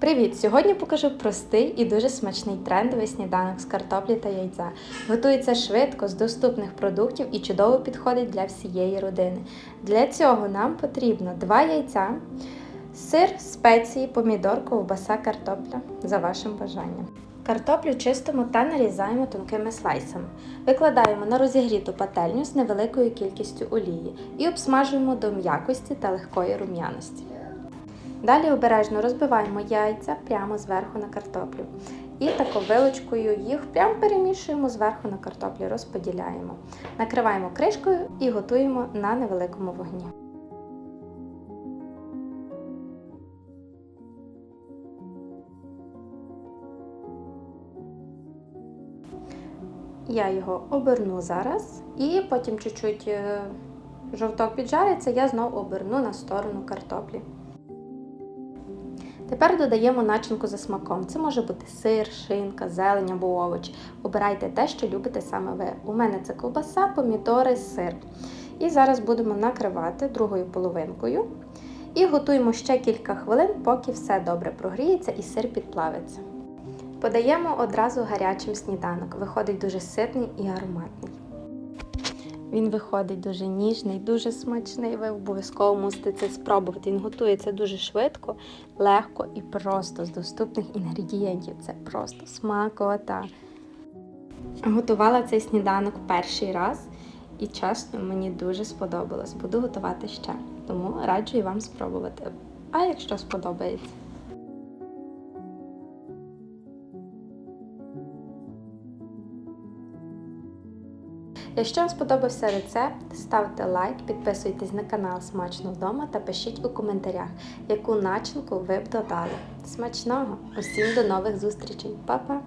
Привіт! Сьогодні покажу простий і дуже смачний трендовий сніданок з картоплі та яйця. Готується швидко з доступних продуктів і чудово підходить для всієї родини. Для цього нам потрібно 2 яйця, сир, спеції, помідор, ковбаса, картопля за вашим бажанням. Картоплю чистимо та нарізаємо тонкими слайсами. Викладаємо на розігріту пательню з невеликою кількістю олії і обсмажуємо до м'якості та легкої рум'яності. Далі обережно розбиваємо яйця прямо зверху на картоплю. І тако вилочкою їх прямо перемішуємо зверху на картоплю, розподіляємо. Накриваємо кришкою і готуємо на невеликому вогні. Я його оберну зараз і потім чуть-чуть е, жовток піджариться, я знову оберну на сторону картоплі. Тепер додаємо начинку за смаком. Це може бути сир, шинка, зелень або овоч. Обирайте те, що любите саме ви. У мене це ковбаса, помідори, сир. І зараз будемо накривати другою половинкою. І готуємо ще кілька хвилин, поки все добре прогріється і сир підплавиться. Подаємо одразу гарячим сніданок. Виходить дуже ситний і ароматний. Він виходить дуже ніжний, дуже смачний. Ви обов'язково мусите це спробувати. Він готується дуже швидко, легко і просто з доступних інгредієнтів. Це просто смакота. Готувала цей сніданок перший раз і чесно, мені дуже сподобалось. Буду готувати ще. Тому раджу і вам спробувати. А якщо сподобається. Якщо вам сподобався рецепт, ставте лайк, підписуйтесь на канал Смачно вдома та пишіть у коментарях, яку начинку ви б додали. Смачного! Усім до нових зустрічей! Па-па!